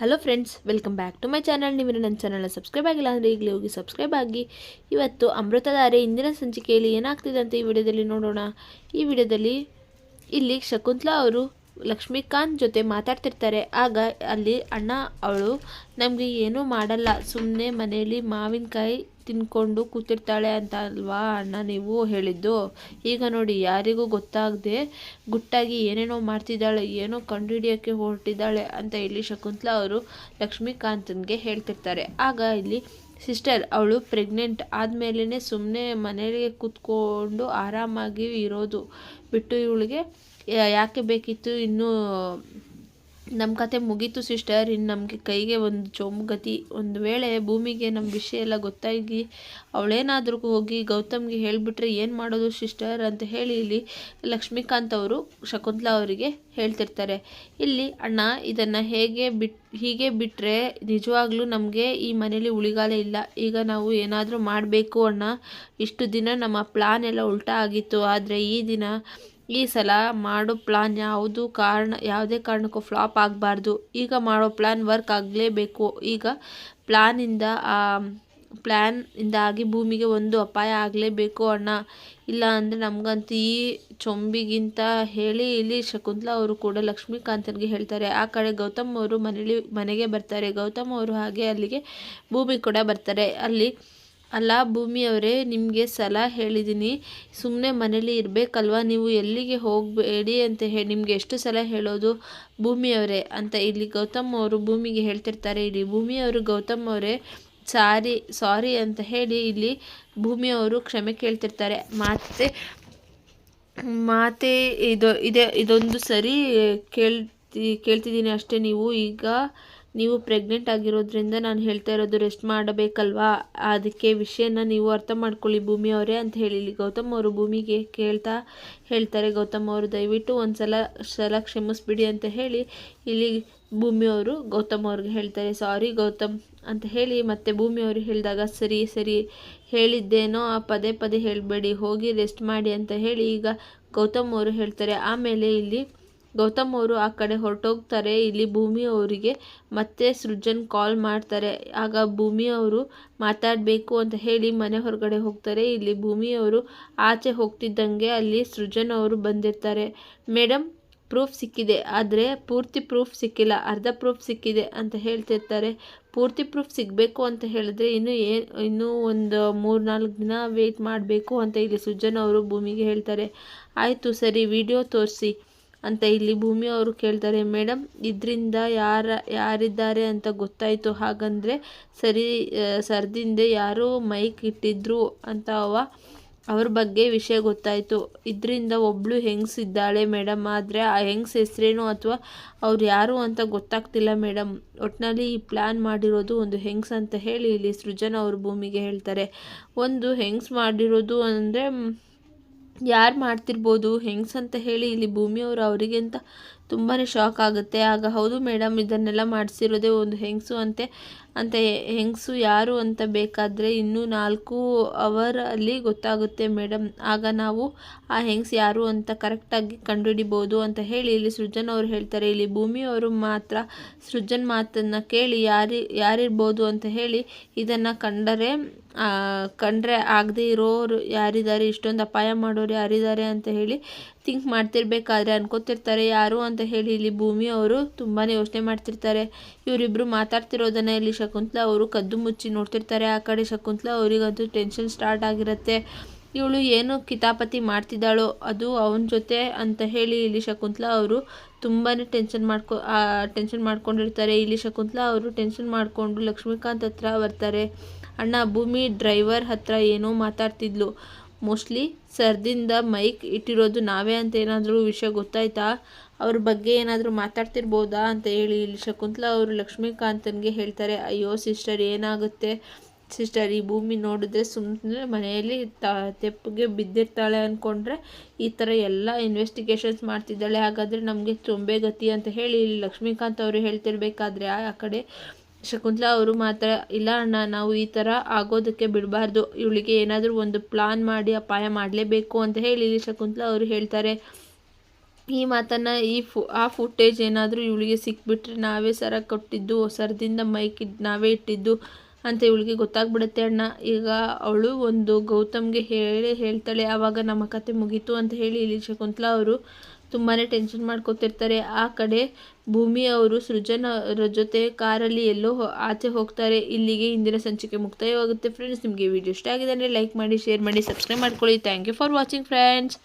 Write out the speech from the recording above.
Hello friends welcome back to my channel ನೀವು ನನ್ನ ಚಾನಲ್ನ ಸಬ್ಸ್ಕ್ರೈಬ್ ಆಗಿಲ್ಲ ಅಂದರೆ ಈಗಲೇ ಹೋಗಿ ಸಬ್ಸ್ಕ್ರೈಬ್ ಆಗಿ. ಇವತ್ತು ಅಮೃತಧಾರೆ ಇಂದಿನ ಸಂಚಿಕೆಯಲ್ಲಿ ಏನಾಗ್ತಿದೆ ಅಂತ ಈ ವಿಡಿಯೋದಲ್ಲಿ ನೋಡೋಣ. ಈ ವಿಡಿಯೋದಲ್ಲಿ ಇಲ್ಲಿ ಶಕುಂತಲಾ ಅವರು ಲಕ್ಷ್ಮೀಕಾಂತ್ ಜೊತೆ ಮಾತಾಡ್ತಿರ್ತಾರೆ. ಆಗ ಅಲ್ಲಿ ಅಣ್ಣ ಅವಳು, ನಮಗೆ ಏನೂ ಮಾಡಲ್ಲ. ಸುಮ್ಮನೆ ಮನೆಯಲ್ಲಿ ಮಾವಿನಕಾಯಿ ತಿನ್ಕೊಂಡು ಕೂತಿರ್ತಾಳೆ ಅಂತ ಅಲ್ವಾ ಅಣ್ಣ ನೀವು ಹೇಳಿದ್ದು? ಈಗ ನೋಡಿ ಯಾರಿಗೂ ಗೊತ್ತಾಗದೆ ಗುಟ್ಟಾಗಿ ಏನೇನೋ ಮಾಡ್ತಿದ್ದಾಳೆ, ಏನೋ ಕಂಡುಹಿಡಿಯೋಕ್ಕೆ ಹೊರಟಿದ್ದಾಳೆ ಅಂತ ಹೇಳಿ ಶಕುಂತಲಾ ಅವರು ಲಕ್ಷ್ಮೀಕಾಂತನಿಗೆ ಹೇಳ್ತಿರ್ತಾರೆ. ಆಗ ಇಲ್ಲಿ ಸಿಸ್ಟರ್ ಅವಳು ಪ್ರೆಗ್ನೆಂಟ್ ಆದಮೇಲೆ ಸುಮ್ಮನೆ ಮನೆಯಲ್ಲಿ ಕೂತ್ಕೊಂಡು ಆರಾಮಾಗಿ ಇರೋದು. ಬಿಟ್ಟು ಇವಳಿಗೆ ಯಾಕೆ ಬೇಕಿತ್ತು? ಇನ್ನೂ ನಮ್ಮ ಕತೆ ಮುಗೀತು ಸಿಸ್ಟರ್. ಇನ್ನು ನಮಗೆ ಕೈಗೆ ಒಂದು ಚೊಂಬುಗತಿ, ಒಂದು ವೇಳೆ ಭೂಮಿಗೆ ನಮ್ಮ ವಿಷಯ ಎಲ್ಲ ಗೊತ್ತಾಗಿ ಅವಳೇನಾದ್ರೂ ಹೋಗಿ ಗೌತಮ್ಗೆ ಹೇಳಿಬಿಟ್ರೆ ಏನು ಮಾಡೋದು ಸಿಸ್ಟರ್ ಅಂತ ಹೇಳಿ ಇಲ್ಲಿ ಲಕ್ಷ್ಮೀಕಾಂತ್ ಅವರು, ಶಕುಂತಲಾ ಅವರಿಗೆ ಹೇಳ್ತಿರ್ತಾರೆ. ಇಲ್ಲಿ ಅಣ್ಣ ಇದನ್ನು ಹೇಗೆ ಬಿಟ್, ಹೀಗೆ ಬಿಟ್ಟರೆ ನಿಜವಾಗ್ಲೂ ನಮಗೆ ಈ ಮನೇಲಿ ಉಳಿಗಾಲ ಇಲ್ಲ. ಈಗ ನಾವು ಏನಾದರೂ ಮಾಡಬೇಕು ಅಣ್ಣ. ಇಷ್ಟು ದಿನ ನಮ್ಮ ಪ್ಲಾನ್ ಎಲ್ಲ ಉಲ್ಟಾ ಆಗಿತ್ತು. ಆದರೆ ಈ ದಿನ ಈ ಸಲ ಮಾಡೋ ಪ್ಲಾನ್ ಯಾವುದು ಕಾರಣ, ಯಾವುದೇ ಕಾರಣಕ್ಕೂ ಫ್ಲಾಪ್ ಆಗಬಾರ್ದು. ಈಗ ಮಾಡೋ ಪ್ಲ್ಯಾನ್ ವರ್ಕ್ ಆಗಲೇಬೇಕು. ಈಗ ಪ್ಲ್ಯಾನಿಂದ ಪ್ಲ್ಯಾನ್ ಇಂದಾಗಿ ಭೂಮಿಗೆ ಒಂದು ಅಪಾಯ ಆಗಲೇಬೇಕು ಅಣ್ಣ. ಇಲ್ಲ ಅಂದರೆ ನಮಗಂತೂ ಈ ಚೊಂಬಿಗಿಂತ ಹೇಳಿ ಇಲ್ಲಿ ಶಕುಂತಲಾ ಅವರು ಕೂಡ ಲಕ್ಷ್ಮೀಕಾಂತನಿಗೆ ಹೇಳ್ತಾರೆ. ಆ ಕಡೆ ಗೌತಮ್ ಅವರು ಮನೇಲಿ, ಮನೆಗೆ ಬರ್ತಾರೆ. ಗೌತಮ್ ಅವರು ಹಾಗೆ ಅಲ್ಲಿಗೆ ಭೂಮಿ ಕೂಡ ಬರ್ತಾರೆ. ಅಲ್ಲಿ ಅಲ್ಲ ಭೂಮಿಯವರೇ, ನಿಮಗೆ ಸಲಹೆ ಹೇಳಿದ್ದೀನಿ ಸುಮ್ಮನೆ ಮನೇಲಿ ಇರಬೇಕಲ್ವಾ? ನೀವು ಎಲ್ಲಿಗೆ ಹೋಗಬೇಡಿ ಅಂತ ಹೇಳಿ ನಿಮಗೆ ಎಷ್ಟು ಸಲ ಹೇಳೋದು? ಭೂಮಿಯವರೇ ಅಂತ ಇಲ್ಲಿ ಗೌತಮ್ ಅವರು ಭೂಮಿಗೆ ಹೇಳ್ತಿರ್ತಾರೆ. ಇಲ್ಲಿ ಭೂಮಿಯವರು ಗೌತಮ್ ಅವರೇ, ಸಾರಿ ಸಾರಿ ಅಂತ ಹೇಳಿ ಇಲ್ಲಿ ಭೂಮಿಯವರು ಕ್ಷಮೆ ಕೇಳ್ತಿರ್ತಾರೆ. ಮಾತೆ ಮಾತೆ ಇದು, ಇದೆ, ಇದೊಂದು ಸರಿ ಕೇಳ್ತಿ, ಕೇಳ್ತಿದ್ದೀನಿ ಅಷ್ಟೇ ನೀವು. ಈಗ ನೀವು ಪ್ರೆಗ್ನೆಂಟ್ ಆಗಿರೋದ್ರಿಂದ ನಾನು ಹೇಳ್ತಾ ಇರೋದು ರೆಸ್ಟ್ ಮಾಡಬೇಕಲ್ವಾ? ಅದಕ್ಕೆ ವಿಷಯನ ನೀವು ಅರ್ಥ ಮಾಡ್ಕೊಳ್ಳಿ ಭೂಮಿ ಅವರೇ ಅಂತ ಹೇಳಿ ಗೌತಮ್ ಅವರು ಭೂಮಿಗೆ ಕೇಳ್ತಾ ಹೇಳ್ತಾರೆ. ಗೌತಮ್ ಅವರು ದಯವಿಟ್ಟು ಒಂದು ಸಲ ಸಲ ಕ್ಷಮಿಸ್ಬಿಡಿ ಅಂತ ಹೇಳಿ ಇಲ್ಲಿ ಭೂಮಿಯವರು ಗೌತಮ್ ಅವ್ರಿಗೆ ಹೇಳ್ತಾರೆ. ಸಾರಿ ಗೌತಮ್ ಅಂತ ಹೇಳಿ ಮತ್ತೆ ಭೂಮಿಯವರು ಹೇಳಿದಾಗ, ಸರಿ ಸರಿ, ಹೇಳಿದ್ದೇನೋ ಆ ಪದೇ ಪದೇ ಹೇಳಬೇಡಿ, ಹೋಗಿ ರೆಸ್ಟ್ ಮಾಡಿ ಅಂತ ಹೇಳಿ ಈಗ ಗೌತಮ್ ಅವರು ಹೇಳ್ತಾರೆ. ಆಮೇಲೆ ಇಲ್ಲಿ ಗೌತಮ್ ಅವರು ಆ ಕಡೆ ಹೊರಟೋಗ್ತಾರೆ. ಇಲ್ಲಿ ಭೂಮಿ ಅವರಿಗೆ ಮತ್ತೆ ಸೃಜನ್ ಕಾಲ್ ಮಾಡ್ತಾರೆ. ಆಗ ಭೂಮಿ ಅವರು ಮಾತಾಡಬೇಕು ಅಂತ ಹೇಳಿ ಮನೆ ಹೊರಗಡೆ ಹೋಗ್ತಾರೆ. ಇಲ್ಲಿ ಭೂಮಿ ಅವರು ಆಚೆ ಹೋಗ್ತಿದ್ದಂಗೆ ಅಲ್ಲಿ ಸೃಜನ್ ಅವರು ಬಂದಿರ್ತಾರೆ. ಮೇಡಮ್ ಪ್ರೂಫ್ ಸಿಕ್ಕಿದೆ. ಆದರೆ ಪೂರ್ತಿ ಪ್ರೂಫ್ ಸಿಕ್ಕಿಲ್ಲ. ಅರ್ಧ ಪ್ರೂಫ್ ಸಿಕ್ಕಿದೆ ಅಂತ ಹೇಳ್ತಿರ್ತಾರೆ. ಪೂರ್ತಿ ಪ್ರೂಫ್ ಸಿಗಬೇಕು ಅಂತ ಹೇಳಿದ್ರೆ ಇನ್ನೂ ಏನು ಇನ್ನೂ ಒಂದು ಮೂರು ನಾಲ್ಕು ದಿನ ವೆಯ್ಟ್ ಮಾಡಬೇಕು ಅಂತ ಇಲ್ಲಿ ಸೃಜನ್ ಅವರು ಭೂಮಿಗೆ ಹೇಳ್ತಾರೆ. ಆಯಿತು ಸರಿ, ವಿಡಿಯೋ ತೋರಿಸಿ. ಅಂತ ಇಲ್ಲಿ ಭೂಮಿ ಅವರು ಕೇಳ್ತಾರೆ ಮೇಡಮ್ ಇದರಿಂದ ಯಾರ, ಯಾರಿದ್ದಾರೆ ಅಂತ ಗೊತ್ತಾಯಿತು. ಹಾಗಂದರೆ ಸರಿ ಸರ್ದಿಂದ ಯಾರು ಮೈಕ್ ಇಟ್ಟಿದ್ರು ಅಂತ ಅವ, ಅವ್ರ ಬಗ್ಗೆ ವಿಷಯ ಗೊತ್ತಾಯಿತು. ಇದರಿಂದ ಒಬ್ಬಳು ಇದ್ದಾಳೆ ಮೇಡಮ್ ಆದರೆ ಆ ಹೆಂಗ್ಸ್ ಹೆಸರೇನು ಅಥವಾ ಅವ್ರು ಯಾರು ಅಂತ ಗೊತ್ತಾಗ್ತಿಲ್ಲ ಮೇಡಮ್ ಒಟ್ಟಿನಲ್ಲಿ ಈ ಪ್ಲ್ಯಾನ್ ಮಾಡಿರೋದು ಒಂದು ಹೆಂಗ್ಸ್ ಅಂತ ಹೇಳಿ ಇಲ್ಲಿ ಸೃಜನ್ ಅವರು ಭೂಮಿಗೆ ಹೇಳ್ತಾರೆ. ಒಂದು ಹೆಂಗ್ಸ್ ಮಾಡಿರೋದು ಅಂದರೆ ಯಾರು ಮಾಡ್ತಿರ್ಬೋದು ಹೆಂಗ್ಸ್ ಅಂತ ಹೇಳಿ ಇಲ್ಲಿ ಭೂಮಿಯವರು ಅವರಿಗೆ ಅಂತ ತುಂಬಾ ಶಾಕ್ ಆಗುತ್ತೆ. ಆಗ ಹೌದು ಮೇಡಮ್ ಇದನ್ನೆಲ್ಲ ಮಾಡಿಸಿರೋದೇ ಒಂದು ಹೆಂಗಸು ಅಂತೆ. ಅಂತ, ಹೆಂಗಸು ಯಾರು ಅಂತ ಬೇಕಾದರೆ ಇನ್ನೂ ನಾಲ್ಕು ಅವರಲ್ಲಿ ಗೊತ್ತಾಗುತ್ತೆ ಮೇಡಮ್ ಆಗ ನಾವು ಆ ಹೆಂಗ್ಸ್ ಯಾರು ಅಂತ ಕರೆಕ್ಟಾಗಿ ಕಂಡುಹಿಡಿಬೋದು ಅಂತ ಹೇಳಿ ಇಲ್ಲಿ ಸೃಜನ್ ಅವರು ಹೇಳ್ತಾರೆ. ಇಲ್ಲಿ ಭೂಮಿಯವರು ಮಾತ್ರ ಸೃಜನ್ ಮಾತನ್ನು ಕೇಳಿ ಯಾರಿ, ಯಾರಿರ್ಬೋದು ಅಂತ ಹೇಳಿ ಇದನ್ನು ಕಂಡರೆ ಕಂಡ್ರೆ ಆಗದೆ ಇರೋರು ಯಾರಿದ್ದಾರೆ, ಇಷ್ಟೊಂದು ಅಪಾಯ ಮಾಡೋರು ಯಾರಿದ್ದಾರೆ ಅಂತ ಹೇಳಿ ಥಿಂಕ್ ಮಾಡ್ತಿರ್ಬೇಕಾದ್ರೆ ಅನ್ಕೋತಿರ್ತಾರೆ. ಯಾರು ಅಂತ ಹೇಳಿ ಇಲ್ಲಿ ಭೂಮಿ ಅವರು ತುಂಬಾ ಯೋಚನೆ ಮಾಡ್ತಿರ್ತಾರೆ. ಇವರಿಬ್ಬರು ಮಾತಾಡ್ತಿರೋದನ್ನ ಇಲ್ಲಿ ಶಕುಂತಲಾ ಅವರು ಕದ್ದು ಮುಚ್ಚಿ ನೋಡ್ತಿರ್ತಾರೆ. ಆ ಕಡೆ ಶಕುಂತಲಾ ಅವರಿಗಂತೂ ಟೆನ್ಷನ್ ಸ್ಟಾರ್ಟ್ ಆಗಿರುತ್ತೆ. ಇವಳು ಏನು ಕಿತಾಪತಿ ಮಾಡ್ತಿದ್ದಾಳೋ ಅದು ಅವನ ಜೊತೆ ಅಂತ ಹೇಳಿ ಇಲ್ಲಿ ಶಕುಂತಲಾ ಅವರು ತುಂಬಾ ಟೆನ್ಷನ್ ಮಾಡ್ಕೊ ಟೆನ್ಷನ್ ಮಾಡ್ಕೊಂಡಿರ್ತಾರೆ. ಇಲ್ಲಿ ಶಕುಂತಲಾ ಅವರು ಟೆನ್ಷನ್ ಮಾಡಿಕೊಂಡು ಲಕ್ಷ್ಮೀಕಾಂತ್ ಹತ್ರ ಬರ್ತಾರೆ. ಅಣ್ಣ, ಭೂಮಿ ಡ್ರೈವರ್ ಹತ್ರ ಏನೋ ಮಾತಾಡ್ತಿದ್ಲು. ಮೋಸ್ಟ್ಲಿ ಸರ್ದಿಂದ ಮೈಕ್ ಇಟ್ಟಿರೋದು ನಾವೇ ಅಂತ ಏನಾದರೂ ವಿಷಯ ಗೊತ್ತಾಯ್ತಾ? ಅವ್ರ ಬಗ್ಗೆ ಏನಾದರೂ ಮಾತಾಡ್ತಿರ್ಬೋದಾ ಅಂತ ಹೇಳಿ ಇಲ್ಲಿ ಶಕುಂತಲಾ ಅವರು ಲಕ್ಷ್ಮೀಕಾಂತನಿಗೆ ಹೇಳ್ತಾರೆ, ಅಯ್ಯೋ ಸಿಸ್ಟರ್ ಏನಾಗುತ್ತೆ? ಸಿಸ್ಟರ್ ಈ ಭೂಮಿ ನೋಡಿದ್ರೆ ಸುಮ್ಮನೆ ಮನೆಯಲ್ಲಿ ತ, ತೆಪ್ಪಿಗೆ ಬಿದ್ದಿರ್ತಾಳೆ ಅಂದ್ಕೊಂಡ್ರೆ ಈ ಥರ ಎಲ್ಲ ಇನ್ವೆಸ್ಟಿಗೇಷನ್ಸ್ ಮಾಡ್ತಿದ್ದಾಳೆ. ಹಾಗಾದರೆ ನಮಗೆ ತುಂಬೆ ಗತಿ ಅಂತ ಹೇಳಿ ಲಕ್ಷ್ಮೀಕಾಂತ್ ಅವರು ಹೇಳ್ತಿರ್ಬೇಕಾದ್ರೆ ಆ ಕಡೆ ಶಕುಂತಲಾ ಅವರು ಮಾತ್ರ, ಇಲ್ಲ ಅಣ್ಣ, ನಾವು ಈ ಥರ ಆಗೋದಕ್ಕೆ ಬಿಡಬಾರ್ದು. ಇವಳಿಗೆ ಏನಾದರೂ ಒಂದು ಪ್ಲಾನ್ ಮಾಡಿ ಅಪಾಯ ಮಾಡಲೇಬೇಕು ಅಂತ ಹೇಳಿ ಶಕುಂತಲಾ ಅವರು ಹೇಳ್ತಾರೆ. ಈ ಮಾತನ್ನು ಈ ಫು, ಆ ಫುಟೇಜ್ ಏನಾದರೂ ಇವಳಿಗೆ ಸಿಕ್ಬಿಟ್ರೆ ನಾವೇ ಸರ ಕೊಟ್ಟಿದ್ದು, ಸರದಿಂದ ಮೈಕ್ ನಾವೇ ಇಟ್ಟಿದ್ದು ಅಂತ ಇವಳಿಗೆ ಗೊತ್ತಾಗ್ಬಿಡುತ್ತೆ ಅಣ್ಣ. ಈಗ ಅವಳು ಒಂದು ಗೌತಮ್ಗೆ ಹೇಳಿ ಹೇಳ್ತಾಳೆ, ಆವಾಗ ನಮ್ಮ ಕತೆ ಮುಗೀತು ಅಂತ ಹೇಳಿ ಇಲ್ಲಿ ಶಕುಂತಲಾ ಅವರು ತುಂಬಾ ಟೆನ್ಷನ್ ಮಾಡ್ಕೋತಿರ್ತಾರೆ. ಆ ಕಡೆ ಭೂಮಿ ಅವರು ಸೃಜನ್ ಅವರ ಜೊತೆ ಕಾರಲ್ಲಿ ಎಲ್ಲೋ ಆಚೆ ಹೋಗ್ತಾರೆ. ಇಲ್ಲಿಗೆ ಇಂದಿನ ಸಂಚಿಕೆ ಮುಕ್ತಾಯವಾಗುತ್ತೆ. ಫ್ರೆಂಡ್ಸ್ ನಿಮಗೆ ವಿಡಿಯೋ ಇಷ್ಟ ಆಗಿದೆ ಅಂದರೆ ಲೈಕ್ ಮಾಡಿ ಶೇರ್ ಮಾಡಿ ಸಬ್ಸ್ಕ್ರೈಬ್ ಮಾಡ್ಕೊಳ್ಳಿ. Thank you for watching friends